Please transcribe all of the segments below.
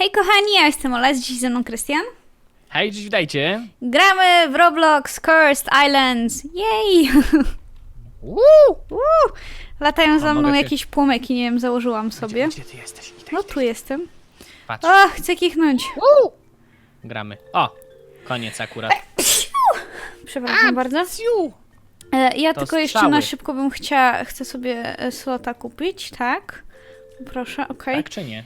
Hej kochani, ja jestem Ola, dziś ze mną Krystian. Hej, dziś witajcie. Gramy w Roblox Cursed Islands. Jej! Uuu. Latają za mną mogę się- jakieś płomyki, nie wiem, założyłam sobie. Gdzie, gdzie ty jesteś? Idę, No idę, tu jestem. Patrz. O, chcę kichnąć. Gramy. O, koniec akurat. Przepraszam bardzo. Ciu. E, ja To tylko jeszcze strzały. na szybko bym chciała, chcę sobie e, slota kupić, tak? Proszę, okej. Tak czy nie?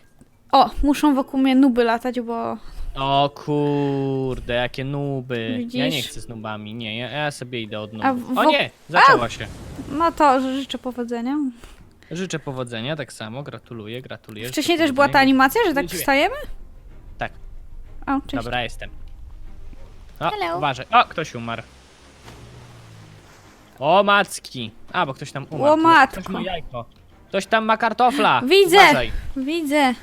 O, muszą wokół mnie nuby latać, bo... O kurde, jakie nuby. Ja nie Widzisz? chcę z nubami, nie, ja, ja sobie idę od A nubów. w- O nie, zaczęło się. No to życzę powodzenia. Życzę powodzenia, tak samo, gratuluję, gratuluję. Wcześniej życzę też była ta powodzenia. animacja, że tak Dziękuję. wstajemy? Tak, O, cześć. dobra, jestem. O, Hello. uważaj. O, ktoś umarł. O, macki. A, bo ktoś tam umarł. O, matko. Ktoś ma jajko. Ktoś tam ma kartofla. Widzę. Uważaj. Widzę.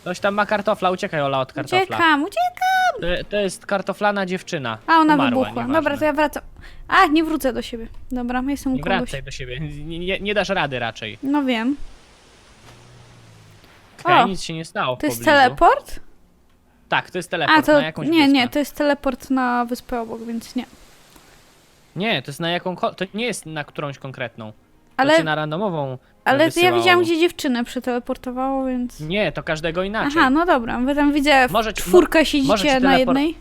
Ktoś tam ma kartofla, uciekaj Ola od kartofla. Uciekam, uciekam. To, to jest kartoflana dziewczyna. A, ona Umarła, wybuchła. nieważne. Dobra, to ja wracam. A, nie wrócę do siebie. Dobra, jestem u Nie kogoś. wracaj do siebie, nie, nie, nie dasz rady raczej. No wiem. Okej, O, nic się nie stało w To jest pobliżu. teleport? Tak, to jest teleport A, to na jakąś nie, wyspę. nie, to jest teleport na wyspę obok, więc nie. Nie, to jest na jaką... To nie jest na którąś konkretną. Ale, na randomową ale to ja wysyłało. widziałam, gdzie dziewczynę przeteleportowało, więc... Nie, to każdego inaczej. Aha, no dobra, wy tam widzę, Może ci- czwórkę siedzicie ci na jednej.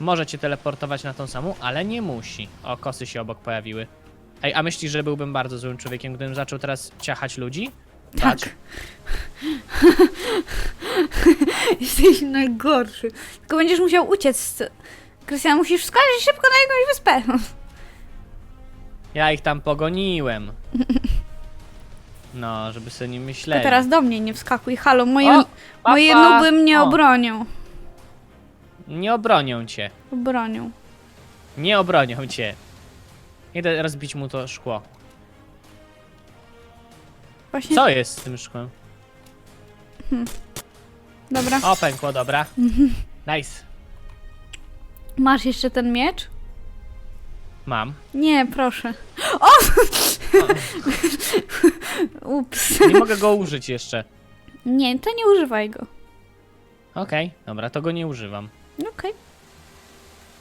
Może cię teleportować na tą samą, ale nie musi. O, kosy się obok pojawiły. Ej, a myślisz, że byłbym bardzo złym człowiekiem, gdybym zaczął teraz ciachać ludzi? Tak. Dać? Jesteś najgorszy. Tylko będziesz musiał uciec. Krystian, musisz wskoczyć szybko na jakąś wyspę. Ja ich tam pogoniłem. No, żeby sobie nie To myśleli. teraz do mnie nie wskakuj. Halo, moje, O, moje nuby mnie O. obronią. Nie obronią cię. Obronią. Nie obronią cię. Idę rozbić mu to szkło. Właśnie, Co jest z tym szkłem? dobra. O, pękło, dobra. Nice. Masz jeszcze ten miecz? Mam. Nie, proszę. O! Ups. Nie mogę go użyć jeszcze. Nie, to nie używaj go. Okej, dobra, to go nie używam. Okej.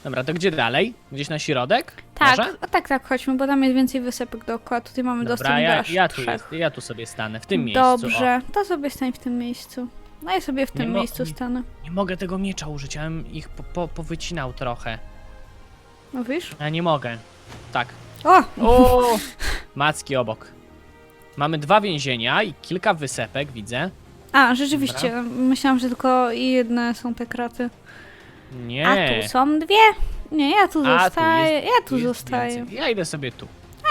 Dobra, to gdzie dalej? Gdzieś na środek? Tak, Może? o, tak, tak, chodźmy, bo tam jest więcej wysepek dookoła. Tutaj mamy dostęp Dobra, do ja, aż ja, tu trzech. jest, ja tu sobie stanę, w tym miejscu. Dobrze, to sobie stań w tym miejscu. No ja sobie w tym mo- miejscu nie- stanę. O. Nie mogę tego miecza użyć, ja bym ich po, po, powycinał trochę. Mówisz? Ja nie mogę. Tak. O! O! Macki obok. Mamy dwa więzienia i kilka wysepek, widzę. A, rzeczywiście, myślałam, że tylko jedne są te kraty. Nie. A tu są dwie? Nie, ja tu A, zostaję, jest- ja tu jest zostaję. więcej. Ja idę sobie tu.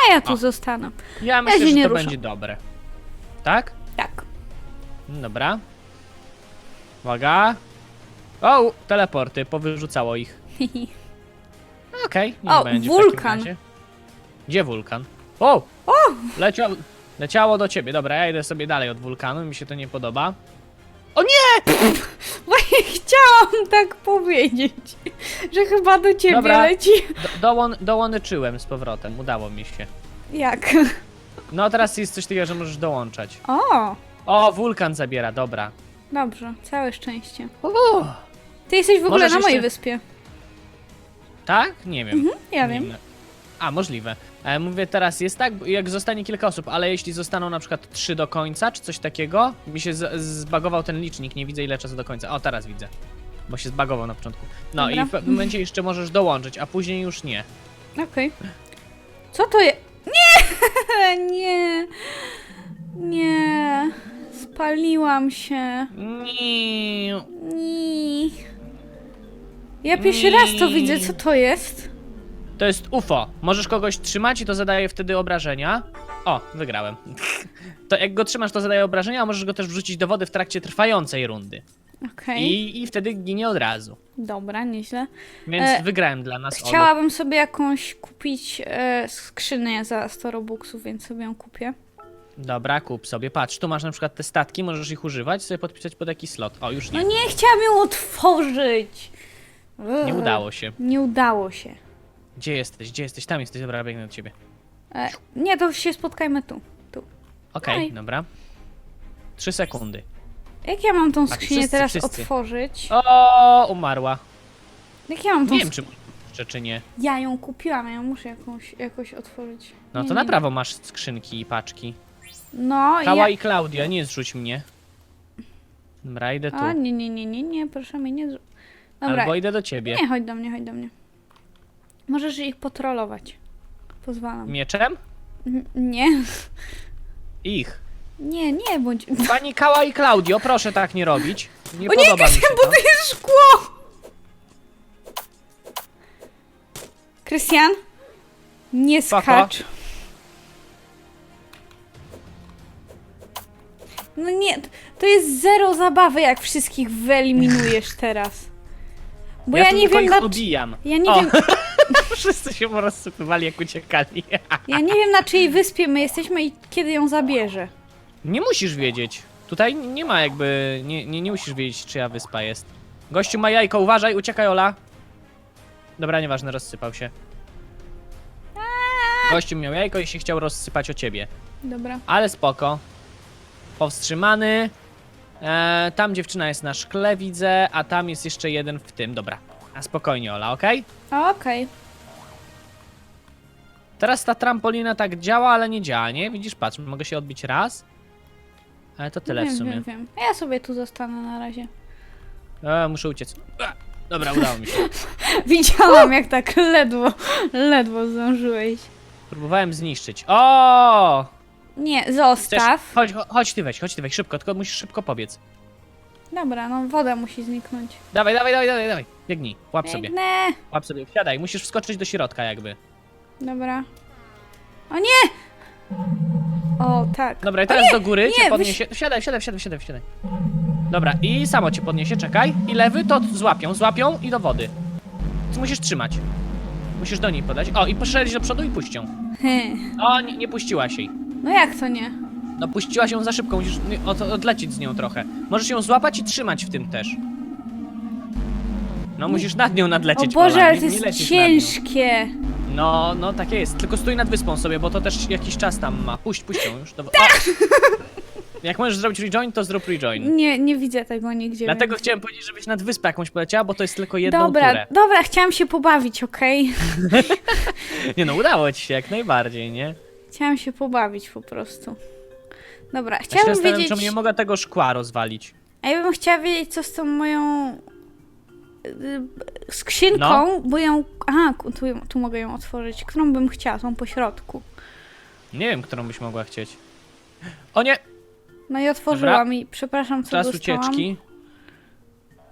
A ja tu O. zostanę. Ja myślę, się że nie to ruszam. będzie dobre. Tak? Tak. Dobra. Uwaga. O, teleporty, powyrzucało ich. Okej, nie O, będzie w wulkan. takim razie. Gdzie wulkan? O! O! Leciało, leciało do ciebie. Dobra, ja idę sobie dalej od wulkanu, mi się to nie podoba. Właśnie chciałam tak powiedzieć, że chyba do ciebie Dobra. leci. Do, dołon, dołączyłem z powrotem, udało mi się. Jak? No teraz jest coś takiego, że możesz dołączać. O, O, wulkan zabiera, dobra. dobrze, całe szczęście. Uuu. Ty jesteś w ogóle Możesz na mojej jeszcze- wyspie. Tak? Nie wiem. Mhm, ja Nie wiem. A, możliwe. E, mówię, teraz jest tak, jak zostanie kilka osób, ale jeśli zostaną na przykład trzy do końca, czy coś takiego, mi się z- zbagował ten licznik, nie widzę ile czasu do końca. O, teraz widzę. Bo się zbagował na początku. No Dobra. i w pewnym momencie jeszcze możesz dołączyć, a później już nie. Okej. Co to jest? Nie! Nie! Nie! Spaliłam się. Nie. Nie. Ja pierwszy raz to widzę, co to jest? To jest UFO. Możesz kogoś trzymać i to zadaje wtedy obrażenia. O, wygrałem. To jak go trzymasz, to zadaje obrażenia, a możesz go też wrzucić do wody w trakcie trwającej rundy. Okej. I, I wtedy ginie od razu. Dobra, nieźle. Więc E, wygrałem dla nas. Olu. Chciałabym sobie jakąś kupić e, skrzynię za 100 robuxów, więc sobie ją kupię. Dobra, kup sobie. Patrz, tu masz na przykład te statki, możesz ich używać, sobie podpisać pod jakiś slot. O, już No nie. nie chciałam ją otworzyć! Nie udało się. Nie udało się. Gdzie jesteś? Gdzie jesteś? Tam jesteś, dobra, biegnę do ciebie. E, nie, to się spotkajmy tu. tu. Okej, Oj. dobra. Trzy sekundy. Jak ja mam tą skrzynię wszyscy, teraz wszyscy. otworzyć? O, umarła. Jak ja mam tą Nie wiem, sk- czy jeszcze, czy nie. Ja ją kupiłam, ja muszę jakąś, jakoś otworzyć. No Nie, to nie. na prawo masz skrzynki i paczki. No Kała ja... i Klaudia, nie zrzuć mnie. Dobra, idę tu. A, nie, nie, nie, nie, nie, proszę mnie nie... zrzu- Dobra, Albo idę do ciebie. nie, chodź do mnie, chodź do mnie. Możesz ich potrolować. Pozwalam. Mieczem? N- Nie, Ich. nie, nie, bądź... Pani Kała i Klaudio, proszę tak nie robić. Nie O nie, podoba mi się Krystian, bo to. to jest szkło! Krystian? Nie Spoko. skacz. No nie, to- to jest zero zabawy, jak wszystkich wyeliminujesz teraz. Bo ja, ja tu nie wiem, ich na, obijam. ja nie O. wiem, Wszyscy się porozsypywali jak uciekali. ja nie wiem na czyjej wyspie my jesteśmy i kiedy ją zabierze. Nie musisz wiedzieć. Tutaj nie ma jakby. Nie, nie, nie musisz wiedzieć, czyja wyspa jest. Gościu ma jajko, uważaj, uciekaj Ola. Dobra, nieważne, rozsypał się. Gościu miał jajko i się chciał rozsypać o ciebie. Dobra. Ale spoko. Powstrzymany. E, tam dziewczyna jest na szkle, widzę, a tam jest jeszcze jeden w tym. Dobra. A spokojnie, Ola, okej? Okej. Teraz ta trampolina tak działa, ale nie działa, nie? Widzisz, patrz, mogę się odbić raz. Ale to tyle wiem, w sumie. Wiem, wiem. Ja sobie tu zostanę na razie. E, muszę uciec. A, dobra, udało mi się. Widziałam, jak tak ledwo, ledwo zdążyłeś. Próbowałem zniszczyć. O! Nie, zostaw. Chodź, cho- chodź ty weź, chodź ty weź, szybko, tylko musisz szybko pobiec. Dobra, no woda musi zniknąć. Dawaj, dawaj, dawaj, dawaj, dawaj. Biegnij, łap sobie, Biegnę. łap sobie, wsiadaj, musisz wskoczyć do środka jakby. Dobra. O nie! O, tak. Dobra, i teraz do góry nie, cię podniesie. Wsiadaj, wsiadaj, wsiadaj, wsiadaj, wsiadaj. Dobra, i samo cię podniesie, czekaj. I lewy to złapią, złapią i do wody. Ty musisz trzymać. Musisz do niej podać. O, i poszedłeś do przodu i puść ją. O, nie, nie puściłaś jej. No jak to nie? No puściłaś ją za szybko, musisz od, odlecieć z nią trochę. Możesz ją złapać i trzymać w tym też. No musisz nad nią O nadlecieć. Boże, Ola, ale to nie jest lecisz nad nią. ciężkie. No, no takie jest. Tylko stój nad wyspą sobie, bo to też jakiś czas tam ma. Puść, puść ją już. Dobra. Jak możesz zrobić rejoin, to zrób rejoin. Nie, nie widzę tego nigdzie. Dlatego więc- chciałem powiedzieć, żebyś nad wyspę jakąś poleciała, bo to jest tylko jedną Dobra, turę. dobra, chciałam się pobawić, okej? Nie no, udało ci się jak najbardziej, nie? Chciałam się pobawić po prostu. Dobra, Ja się chciałabym wiedzieć... czemu nie mogę tego szkła rozwalić. A ja bym chciała wiedzieć, co z tą moją y, skrzynką, No. bo ją... Aha, tu, tu mogę ją otworzyć. Którą bym chciała, tą po środku. Nie wiem, którą byś mogła chcieć. O nie! No i otworzyłam i przepraszam, co Czas dostałam. ucieczki.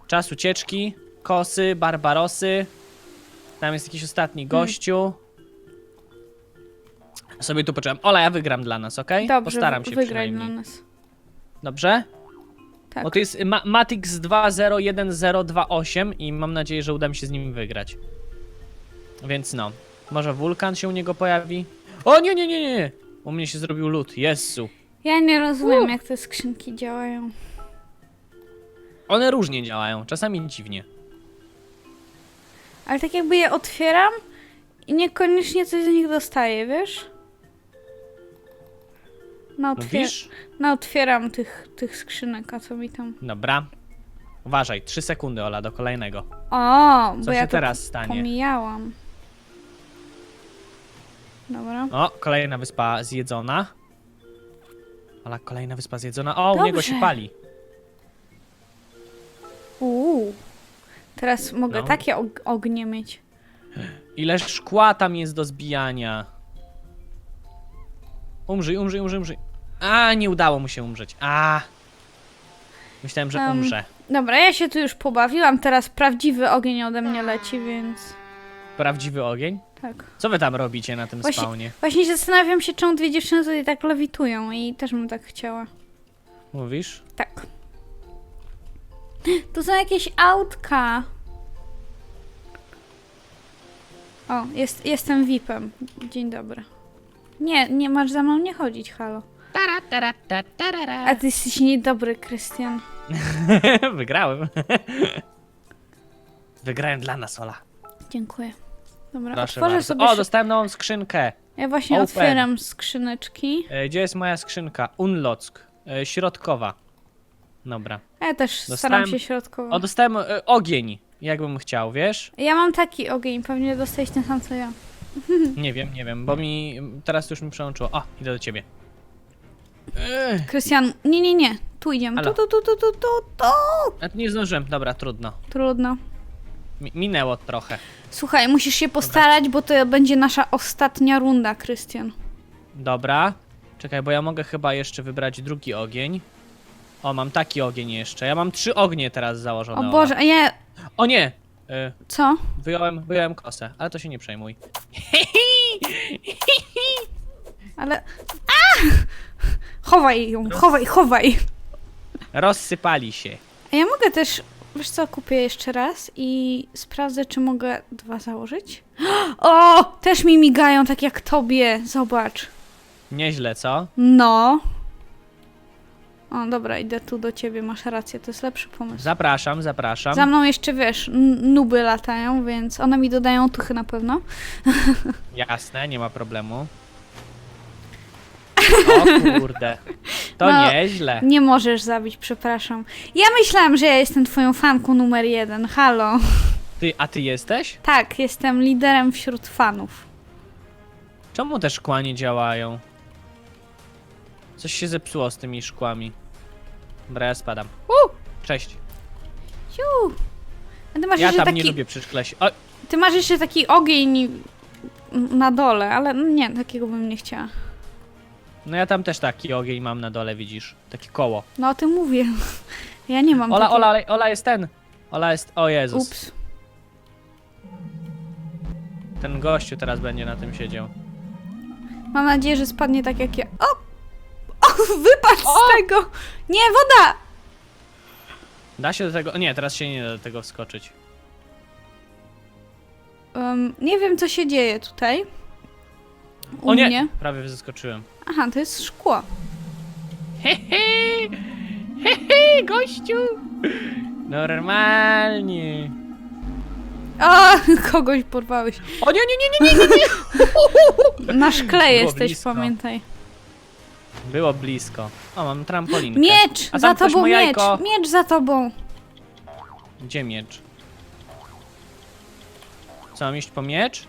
Czas ucieczki. Kosy, barbarosy. Tam jest jakiś ostatni gościu. Sobie tu poczekam. Ola, ja wygram dla nas, okej? Dobrze, Postaram się wygraj przynajmniej. dla nas. Dobrze? Tak. Bo to jest Ma Matix 201028 i mam nadzieję, że uda mi się z nim wygrać. Więc no. Może wulkan się u niego pojawi? O nie, nie, nie, nie! U mnie się zrobił lód. Jezu. Ja nie rozumiem, jak te skrzynki działają. One różnie działają, czasami dziwnie. Ale tak jakby je otwieram i niekoniecznie coś z nich dostaję, wiesz? No, otwier Mówisz? no otwieram tych, tych skrzynek, a co mi tam... Dobra. Uważaj, 3 sekundy, Ola, do kolejnego. O, bo Co ja się to teraz stanie? pomijałam. Dobra. O, kolejna wyspa zjedzona. Ola, kolejna wyspa zjedzona. O, u niego Dobrze. się pali. Uuu. Teraz mogę No. takie og ognie mieć. Ile szkła tam jest do zbijania. Umrzyj, umrzyj, umrzyj, umrzyj. A, nie udało mu się umrzeć. A. Myślałem, że Em, umrze. Dobra, ja się tu już pobawiłam, teraz prawdziwy ogień ode mnie leci, więc... Prawdziwy ogień? Tak. Co wy tam robicie na tym Właśnie- spawnie? Właśnie zastanawiam się, czemu dwie dziewczyny tutaj tak lewitują i też bym tak chciała. Mówisz? Tak. Tu są jakieś autka. O, jest, jestem VIP-em. Dzień dobry. Nie, nie masz za mną nie chodzić, halo. Tara, tara, ta, tarara. A ty jesteś niedobry, Krystian. Wygrałem. Wygrałem dla nas, Ola. Dziękuję. Dobra, Proszę otworzę bardzo. sobie. O, szy- dostałem nową skrzynkę. Ja właśnie Open. otwieram skrzyneczki. E, Gdzie jest moja skrzynka? Unlock. E, Środkowa. Dobra. Ja też staram Dostałem- się środkowo. O, dostałem e, ogień, jakbym chciał, wiesz? Ja mam taki ogień, pewnie dostałeś ten sam co ja. Nie wiem, nie wiem, bo mi teraz już mi przełączyło. O, idę do ciebie. Ech, Krystian, nie, nie, nie. Tu idziemy. Tu, Halo. tu, tu, tu, tu, tu, tu. a nie zdążyłem, dobra, trudno. Trudno. Mi minęło trochę. Słuchaj, musisz się postarać, bo to będzie nasza ostatnia runda, Krystian. Dobra. Czekaj, bo ja mogę chyba jeszcze wybrać drugi ogień. O, mam taki ogień jeszcze. Ja mam trzy ognie teraz założone. O Ola. Boże, a ja... O nie! Y, Co? wyjąłem, wyjąłem kosę, ale to się nie przejmuj. Ale... A! Chowaj ją, chowaj, chowaj. Rozsypali się. A ja mogę też... Wiesz co, kupię jeszcze raz i sprawdzę, czy mogę dwa założyć. O! Też mi migają tak jak tobie. Zobacz. Nieźle, co? No. O, dobra, idę tu do ciebie, masz rację, to jest lepszy pomysł. Zapraszam, zapraszam. Za mną jeszcze, wiesz, n- nuby latają, więc one mi dodają tuchy na pewno. Jasne, nie ma problemu. O kurde. To No. nieźle. Nie możesz zabić, przepraszam. Ja myślałam, że ja jestem twoją fanką numer jeden, halo. Ty, a ty jesteś? Tak, jestem liderem wśród fanów. Czemu te szkła nie działają? Coś się zepsuło z tymi szkłami. Dobra, ja spadam. Cześć. Ciu. A ty masz, Ja jeszcze tam taki, nie lubię przy szkle. się- O, ty masz jeszcze taki ogień na dole, ale no nie, takiego bym nie chciała. no ja tam też taki ogień mam na dole, widzisz. Takie koło. No o tym mówię. Ja nie mam Ola, takiego. Ola, Ola jest ten. Ola jest. O Jezus. Ups. Ten gościu teraz będzie na tym siedział. Mam nadzieję, że spadnie tak jak ja. O! Wypadł O! z tego! Nie, woda! Da się do tego. Nie, teraz się nie da do tego wskoczyć. Em, nie wiem, co się dzieje tutaj. U O nie! mnie. Prawie zeskoczyłem. Aha, to jest szkło. Hehe! Hehe, gościu! Normalnie. O, kogoś porwałeś. O nie, nie, nie, nie, nie, nie, nie! Na szkle Było jesteś, blisko. pamiętaj. Było blisko. O, mam trampolinkę. Miecz! A Za ktoś tobą ma miecz! jajko. Miecz za tobą! Gdzie miecz? Co, mam iść po miecz?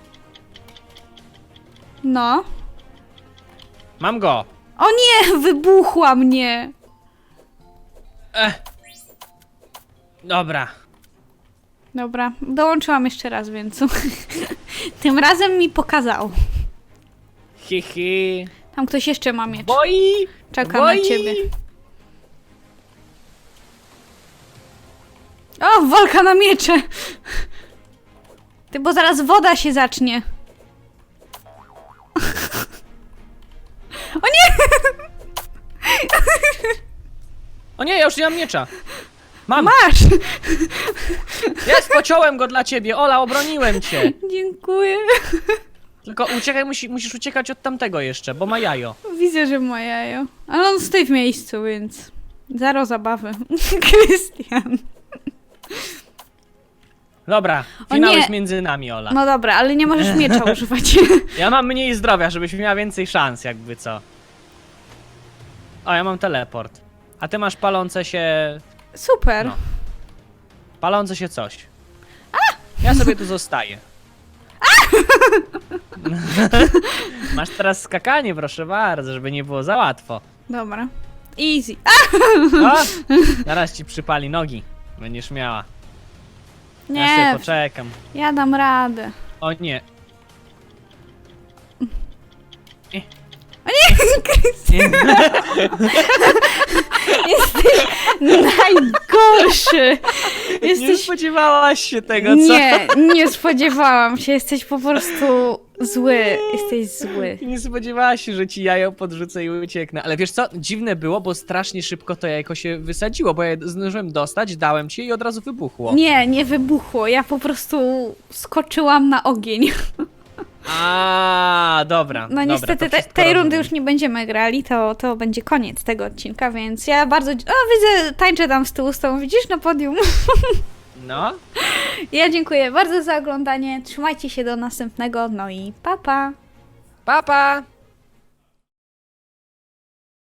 No. Mam go! O nie, wybuchła mnie! Ech. Dobra. Dobra, dołączyłam jeszcze raz, więc tym razem mi pokazał. Hi, hi. Tam ktoś jeszcze ma miecz. Boi! Czeka boi. na ciebie. O, walka na miecze! Ty, bo zaraz woda się zacznie. O nie! O nie, ja już nie mam miecza. Mam! Masz! Jest, pociąłem go dla ciebie. Ola, obroniłem cię. Dziękuję. Tylko uciekaj, musi, musisz uciekać od tamtego jeszcze, bo ma jajo. Widzę, że ma jajo. Ale on stoi w miejscu, więc... Zero zabawy. Krystian. Dobra, O finał nie. jest między nami, Ola. No dobra, ale nie możesz miecza używać. Ja mam mniej zdrowia, żebyś miała więcej szans, jakby co. O, ja mam teleport. A ty masz palące się... Super. No. Palące się coś. Ja sobie tu zostaję. Masz teraz skakanie, proszę bardzo, żeby nie było za łatwo. Dobra. Easy. A, O, zaraz ci przypali nogi. Będziesz miała. Ja sobie nie, poczekam. ja dam radę. O nie. Krystian, jesteś najgorszy. Nie Jesteś... spodziewałaś się tego, co? Nie, nie spodziewałam się. Jesteś po prostu zły. Jesteś zły. Nie spodziewałaś się, że ci jajo podrzucę i ucieknę. Ale wiesz co? Dziwne było, bo strasznie szybko to jajko się wysadziło, bo ja zdążyłem dostać, dałem ci i od razu wybuchło. Nie, nie wybuchło. Ja po prostu skoczyłam na ogień. A, dobra. No dobra, niestety to te, wszystko tej rundy rozumiem. już nie będziemy grali, to, to będzie koniec tego odcinka, więc ja bardzo... O, widzę, tańczę tam z tyłu z tobą, widzisz, na podium. No. Ja dziękuję bardzo za oglądanie, trzymajcie się do następnego, no i pa pa! Pa, pa!